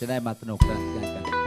จะได้มาสนุกกันกัน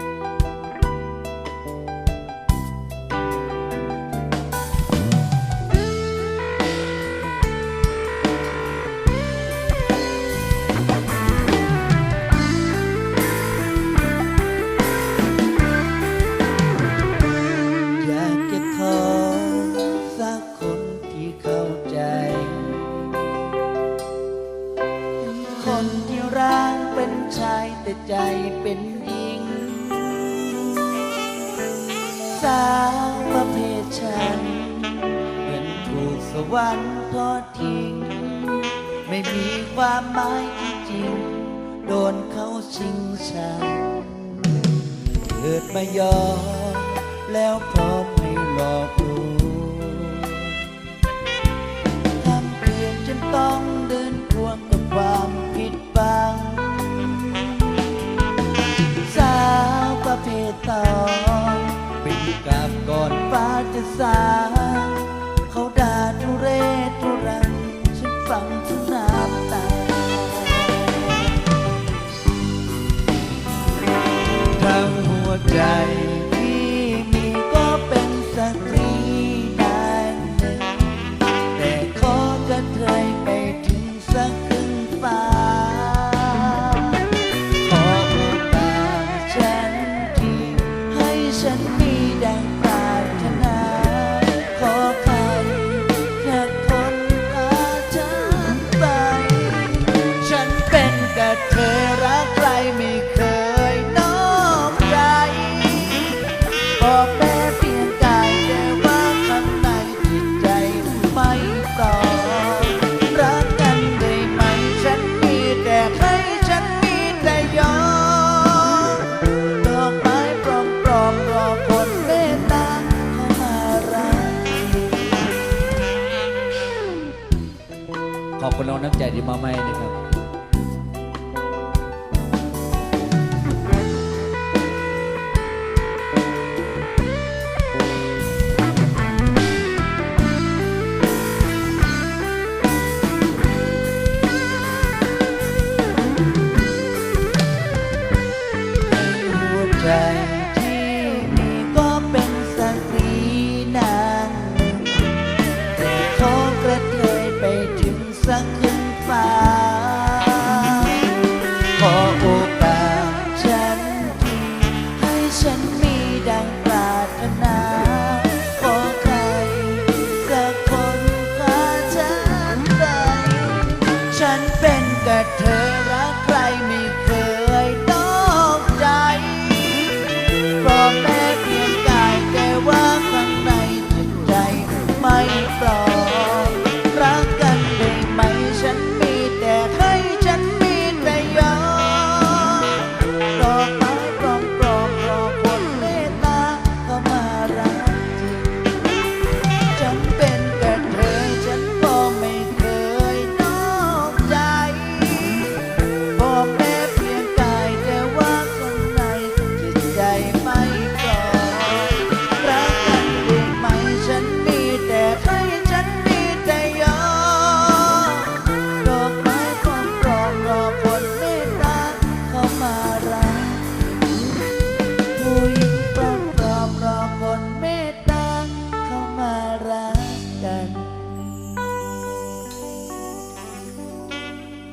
ฉัน เกิดมายอมแล้วพร้อมให้หลอกลวงทำเพื่ยนจนต้อง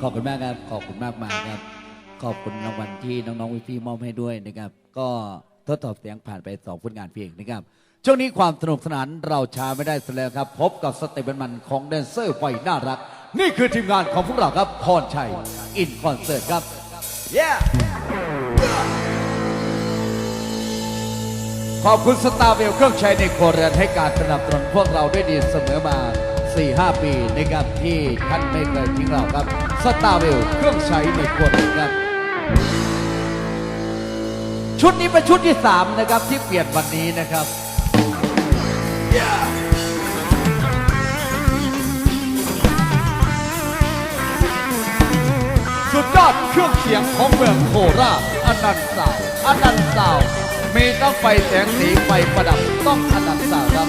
อบคุณมากครับ ขอบคุณมากมากครับ ขอบคุณรางวัลที่น้องๆวิฟี่มอบให้ด้วยนะครับ ก็ทดสอบเสียงผ่านไปสองผลงานเพลงนะครับ ช่วงนี้ความสนุกสนานเราช้าไม่ได้สแล้วครับ พบกับสเต็ปเป็นมันของแดนเซอร์ไฟน่ารัก นี่คือทีมงานของพวกเราครับพรชัยอินคอนเสิร์ตครับ yeah ขอบคุณสตาร์เวลเครื่องใช้ในครัวเรือนให้การสนับสนุนพวกเราด้วยดีเสมอมา 4-5 ปีนะครับที่ท่านไม่เคยทิ้งเราครับสตาร์เวลเครื่องใช้ในครัวเรือนครับชุดนี้เป็นชุดที่ 3 นะครับที่เปลี่ยนวันนี้นะครับสุดยอดเครื่องเสียงของเมืองโคราชอนันต์สาวอนันต์สาว มีต้องไฟแสงสีไฟประดับต้องอนันต์สาวครับ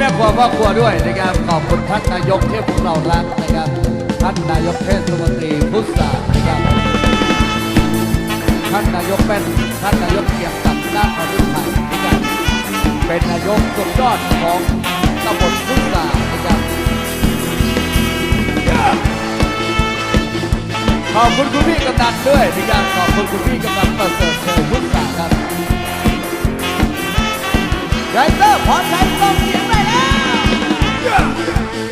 แม่ครอครัวด้วยนะครับขอบคุณท่านนายกเทพของเรารักนะครับท่านนายกเทศมนตรีพุทธานะครับท่านนายกเป็นท่านนายกเกียรติศักดิ์นาครุไทยนะครับเป็นนายกสุดยอดของตำบลพุทธานะครับขอบคุณคุณพี่กำนันด้วยที่การขอบคุณคุณพี่กำนันประเสริฐเชยพุทธาครับไรเตอร์ พ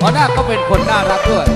พ่อนาก็เป็นคนน่ารักด้วย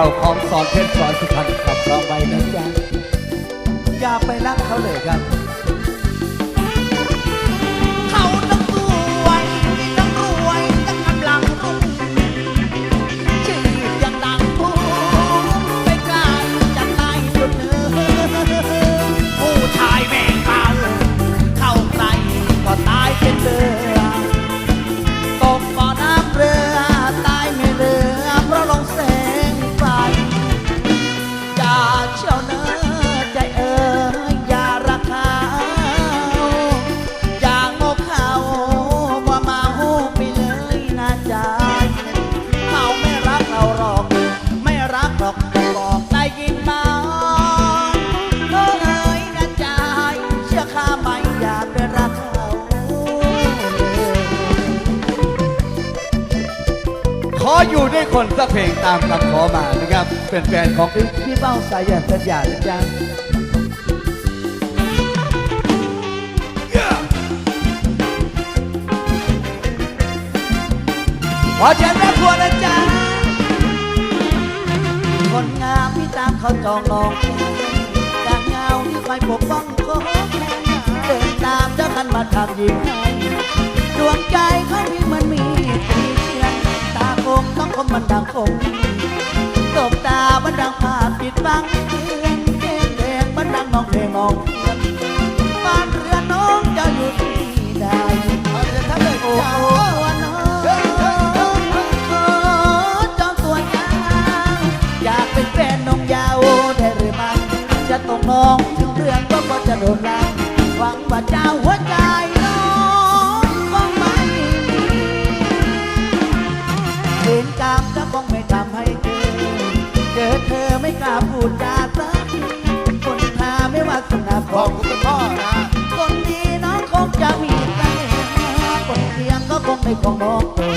ก่าๆของสอนเพชรสอนสุพรรณขับร้องไปนะจ๊ะอย่าไปรักเขาเลยครับ คนสักเพลงตามคำขอมานะครับเป็นแฟนของพี่พี่เป้าสายหยันสัญญานะจ๊ะขอเชิญแม่ครัวนะจ๊ะคนงามที่ตามเขาจองลองการเงาที่คอยปกป้องเขาเดินตามเจ้ากันมาทำยิ้มให้ดวงใจเขาพี่มันมี น้องคมมันดังคงตบตาบันดังภาพปิดบังเพื่งเพลงมันดังมองเพลงมองบ้าเรือน้องจะอยู่ที่ใดเอาเรือนทับเลยโอ้โหจะต้องมองถึงเรื่องก็จะโดนลังหวังว่าเจ้าหัวใจ กราบจะคงไม่ทำให้เจอเจอเธอไม่กล้าพูดจาสักคนหาไม่ว่าสนาของคุณพ่อนะคนดีน้องคงจะมีแต่คนเสียงก็คงไม่คงบองตัว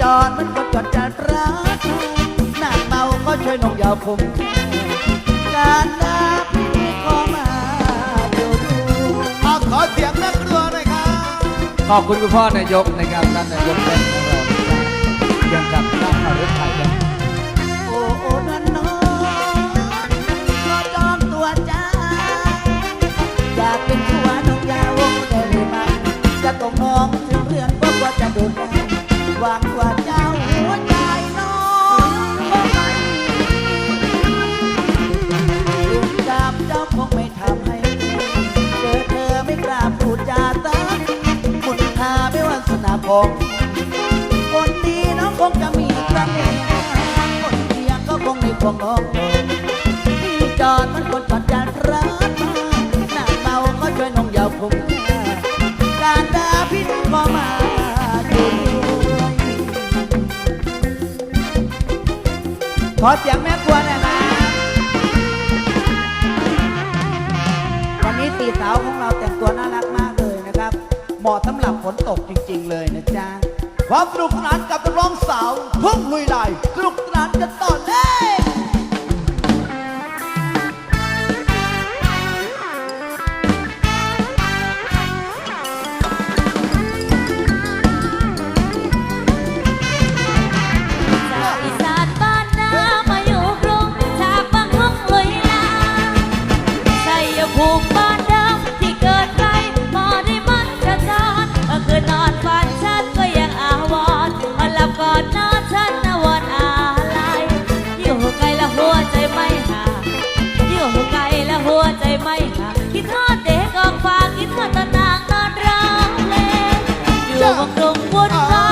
จอดมันก็จอดจัดรักหนักเบาก็ช่วยน้องยาวคงการรักที่ขอมาเดี๋ยขอเสียงนักเรือหน่อยครับขอบคุณคุณพ่อนายกในการับนนายกเป็น วังว่าเจ้าหัวใจน้องคงไม่ลูกจามเจ้าคงไม่ทำให้ เจอเธอไม่กล้าพูดจาตักมุนทาไม่วันสนาพงคนดีน้องคงจะมีครั้งหคนเดียก็คงในคองน้อง พอเสียงแม่ครัวหน่ยนะวันนี้ตีสาวของเราแต่งตัวน่ารักมากเลยนะครับ เหมาะสำหรับฝนตกจริง ๆ เลยนะจ๊ะความสนุกสนานกับนักร้องสาว พุ่งลุยไหลสนุกสนานกันต่อเลย ได้ค่ะคิดทอดเด็กอกฟ้าคิดทอดตะนางนอนร้องเพลงอยู่บังดงวนฟ้า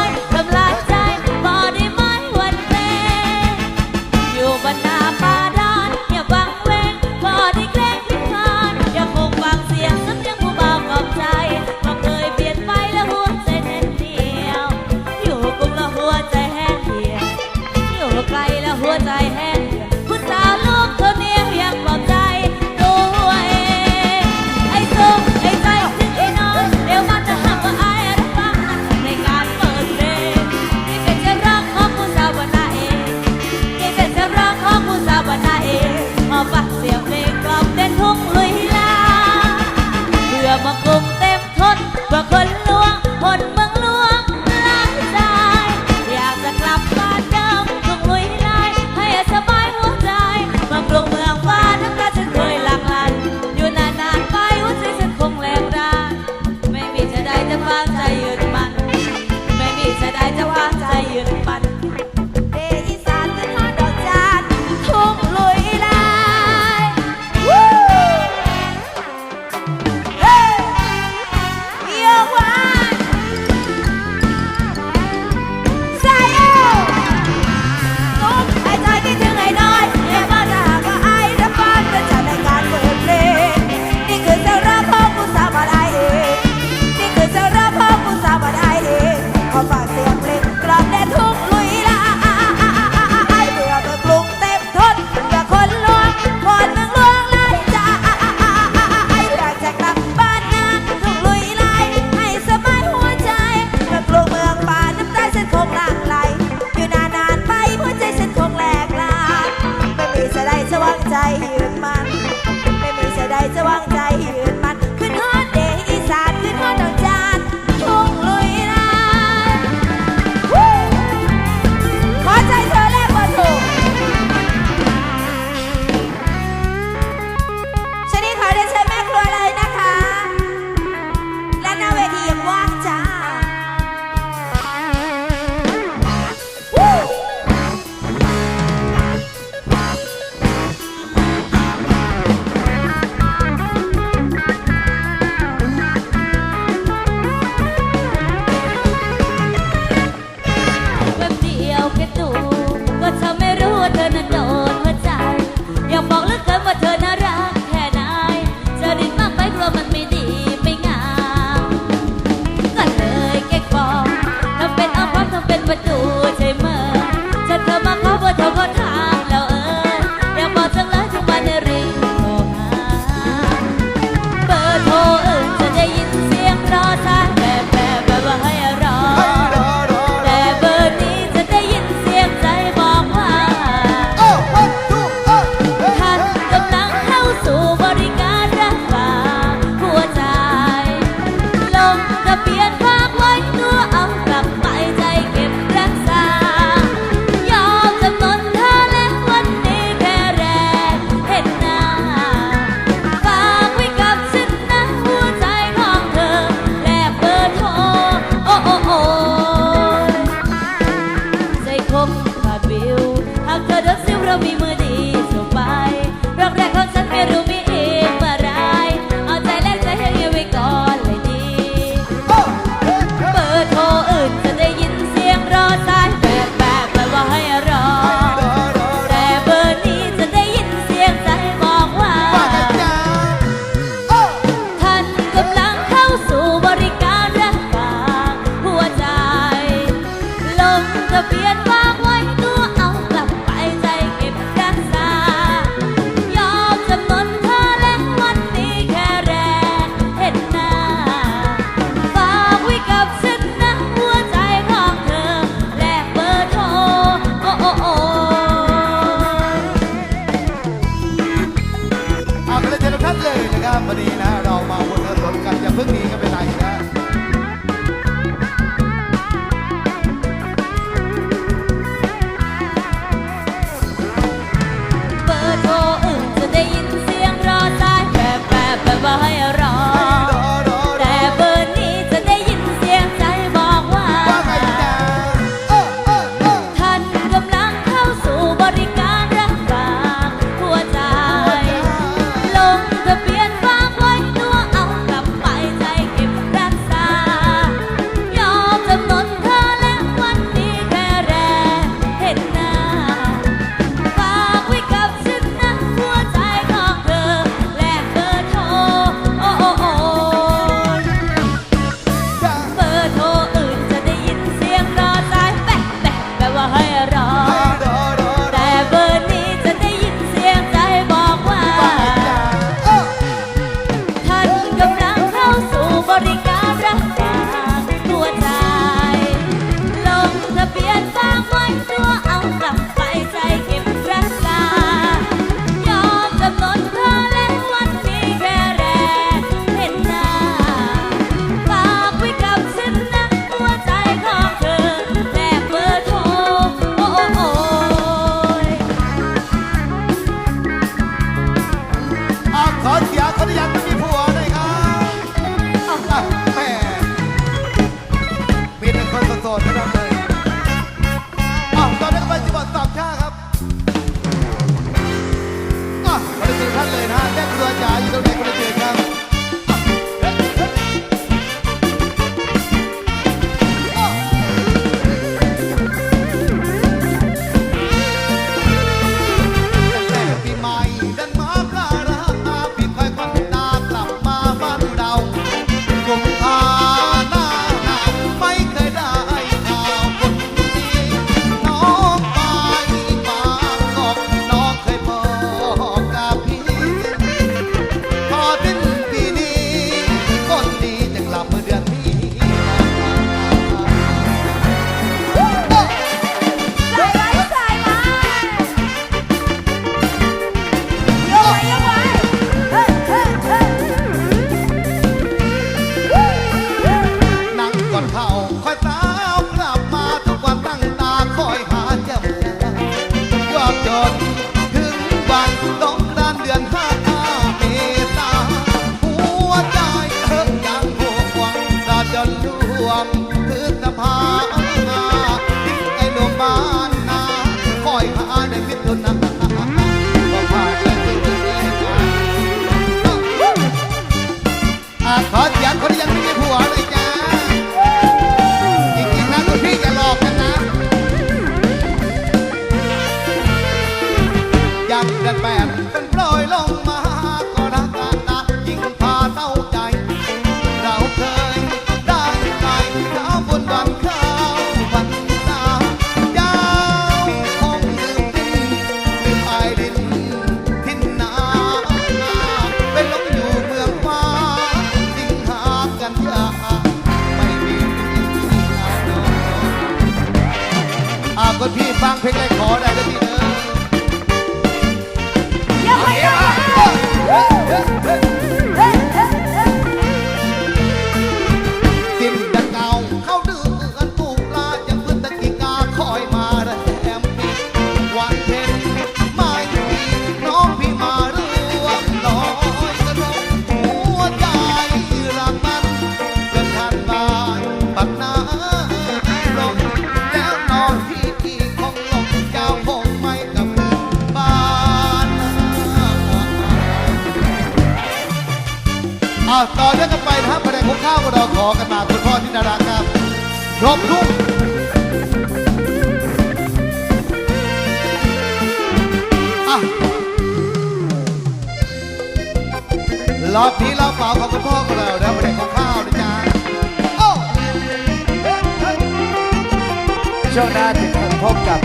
ช่วงหน้าที่คงพบกับ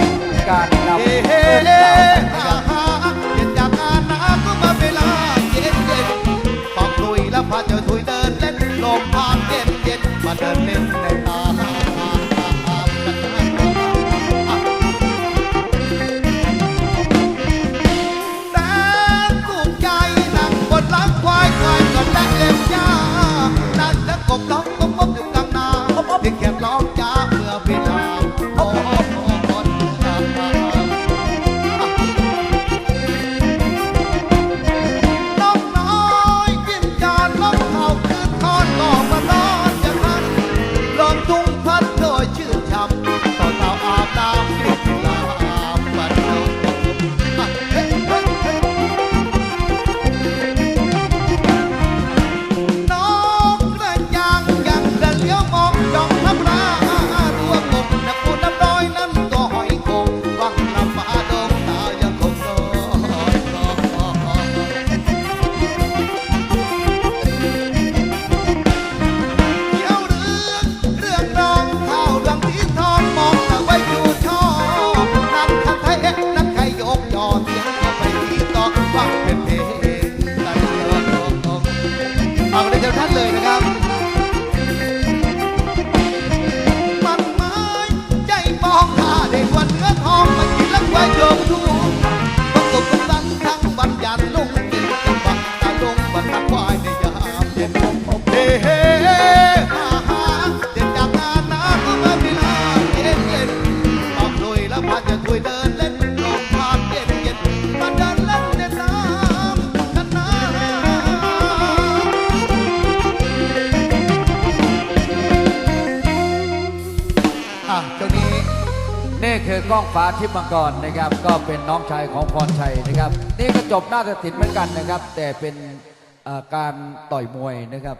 การนำเพื่อนสาวรับเย็นจากงานนก็มาเวลาเย็นเย็นปอกลุยแล้วพาเจอถุยเดินเล่นลมพาเย็นเย็นมาเดินเล่นในตา ก้องฟ้าทิพย์มังกรนะครับ ก็เป็นน้องชายของพรชัยนะครับ นี่ก็จบหน้าตัดสินเหมือนกันนะครับ แต่เป็นการต่อยมวยนะครับ